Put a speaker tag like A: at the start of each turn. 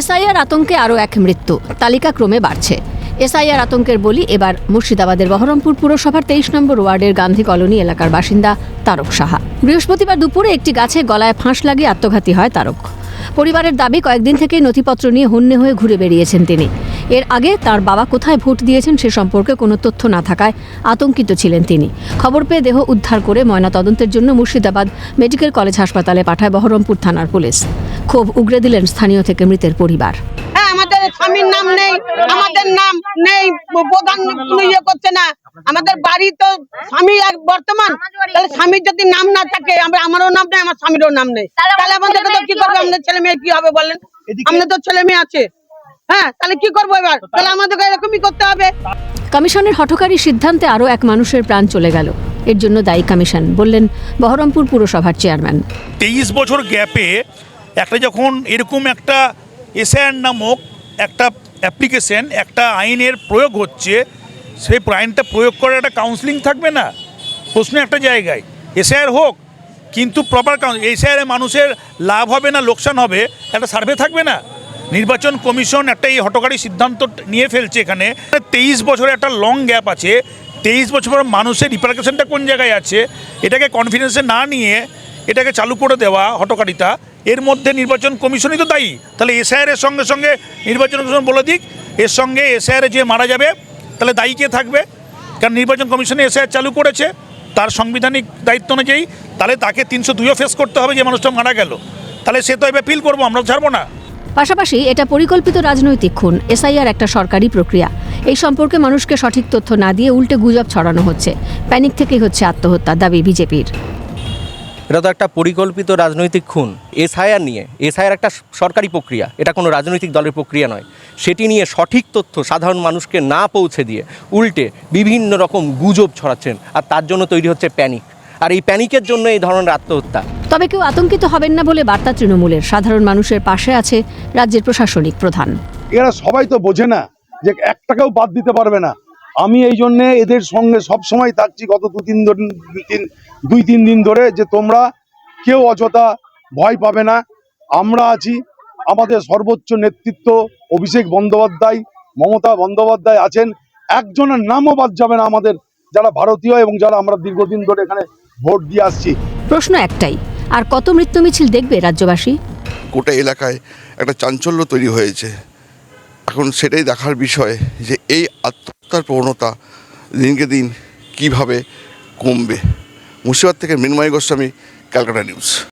A: SIR আতঙ্কে আরও এক মৃত্যু। তালিকা ক্রমে বাড়ছে। এসআইআর আতঙ্কের বলি এবার মুর্শিদাবাদের বহরমপুর পুরসভার তেইশ নম্বর ওয়ার্ডের গান্ধী কলোনি এলাকার বাসিন্দা তারক সাহা। বৃহস্পতিবার দুপুরে একটি গাছে গলায় ফাঁস লাগিয়ে আত্মঘাতী হয় তারক। পরিবারের দাবি, কয়েকদিন থেকেই নথিপত্র নিয়ে হন্যে হয়ে ঘুরে বেরিয়েছেন তিনি। এর আগে তার বাবা কোথায় ভোট দিয়েছেন সে সম্পর্কে কোনো তথ্য না থাকায় আতঙ্কিত ছিলেন তিনি। খবর পেয়ে দেহ উদ্ধার করে ময়নাতদন্তের জন্য মুর্শিদাবাদ মেডিকেল কলেজ হাসপাতালে পাঠায় বহরমপুর থানার পুলিশ। ক্ষোভ উগরে দিলেন স্থানীয় থেকে মৃতের পরিবার।
B: হ্যাঁ আমাদের স্বামীর নাম নেই আমাদের নাম নেই প্রধান ইয়ে করছে না। আমাদের বাড়ি তো স্বামী এক বর্তমান তাহলে স্বামীর যদি নাম না থাকে আমরা আমারও নাম নেই আমার স্বামীরও নাম নেই। তাহলে আমাদের তো কি করব? আমাদের ছেলে মেয়ে কি হবে বলেন? আমাদের তো ছেলে মেয়ে আছে। হ্যাঁ তাহলে কি করব এবার? তাহলে আমাদেরকে এরকমই করতে হবে।
A: কমিশনের হঠকারী সিদ্ধান্তে আরও এক মানুষের প্রাণ চলে গেল। এর জন্য দায়ী কমিশন বললেন বহরমপুর পুরসভার চেয়ারম্যান।
C: তেইশ বছর গ্যাপে একটা যখন এরকম একটা এসআইআর নামক একটা অ্যাপ্লিকেশন একটা আইনের প্রয়োগ হচ্ছে, সেই আইনটা প্রয়োগ করার একটা কাউন্সিলিং থাকবে না? প্রশ্ন একটা জায়গায়। এসআইআর হোক, কিন্তু প্রপার কাউন্স এসআইআর মানুষের লাভ হবে না, লোকসান হবে, একটা সার্ভে থাকবে না? নির্বাচন কমিশন একটা এই হটকারী সিদ্ধান্ত নিয়ে ফেলছে এখানে। তেইশ বছরের একটা লং গ্যাপ আছে। তেইশ বছর মানুষের রিপার্কেশনটা কোন জায়গায় আছে? এটাকে কনফিডেন্সে না নিয়ে এটাকে চালু করে দেওয়া হটকারিতা। এর মধ্যে নির্বাচন কমিশনই তো দায়ী। তাহলে এসআইআর এর সঙ্গে সঙ্গে নির্বাচন কমিশন বলে দিক, এর সঙ্গে এসআইআর যে মারা যাবে, তাহলে দায়ী কে থাকবে? কারণ নির্বাচন কমিশনে এসআইআর চালু করেছে, তার সাংবিধানিক দায়িত্ব অনুযায়ী, তাহলে তাকে তিনশো দুইও ফেস করতে হবে যে মানুষটা মারা গেল। তাহলে সে তো এবার ফিল করব, আমরা ছাড়বো না।
A: পাশাপাশি এটা পরিকল্পিত রাজনৈতিক খুন, এসআইআর একটা সরকারি প্রক্রিয়া। এই সম্পর্কে মানুষকে সঠিক তথ্য না দিয়ে উল্টে গুজব ছড়ানো হচ্ছে। প্যানিক থেকেই হচ্ছে আত্মহত্যার দাবি বিজেপির।
D: এটা তো একটা পরিকল্পিত রাজনৈতিক খুন এসআইআর নিয়ে এসআইআর একটা সরকারি প্রক্রিয়া এটা কোনো রাজনৈতিক দলের প্রক্রিয়া নয়। সেটি নিয়ে সঠিক তথ্য সাধারণ মানুষকে না পৌঁছে দিয়ে উল্টে বিভিন্ন রকম গুজব ছড়াচ্ছেন আর তার জন্য তৈরি হচ্ছে প্যানিক। আর এই প্যানিকের জন্য এই ধরনের আত্মহত্যা।
A: তবে কেউ আতঙ্কিত হবেন না বলে বার্তা তৃণমূলের। সাধারণ মানুষের পাশে আছে রাজ্যের প্রশাসনিক প্রধান।
E: এরা সবাই তো বোঝে না যে এক টাকাও বাদ দিতে পারবে না। আমি এই জন্য এদের সঙ্গে সব সময় থাকছি গত দু তিন দিন দুই তিন দিন ধরে যে তোমরা কেউ অযথা ভয় পাবে না। আমরা আছি আমাদের সর্বোচ্চ নেতৃত্ব অভিষেক বন্দ্যোপাধ্যায় মমতা বন্দ্যোপাধ্যায় আছেন। একজনের নামও বাদ যাবে না আমাদের যারা ভারতীয় এবং যারা আমরা দীর্ঘদিন ধরে এখানে ভোট দিয়ে আসছি।
A: প্রশ্ন একটাই আর কত মৃত্যু মিছিল দেখবে রাজ্যবাসী?
F: গোটা এলাকায় একটা চাঞ্চল্য তৈরি হয়েছে। এখন সেটাই দেখার বিষয় যে এই আত্মহত্যার প্রবণতা দিনকে দিন কীভাবে কমবে? মুর্শিদাবাদ থেকে মৃন্ময় গোস্বামী ক্যালকাটা নিউজ।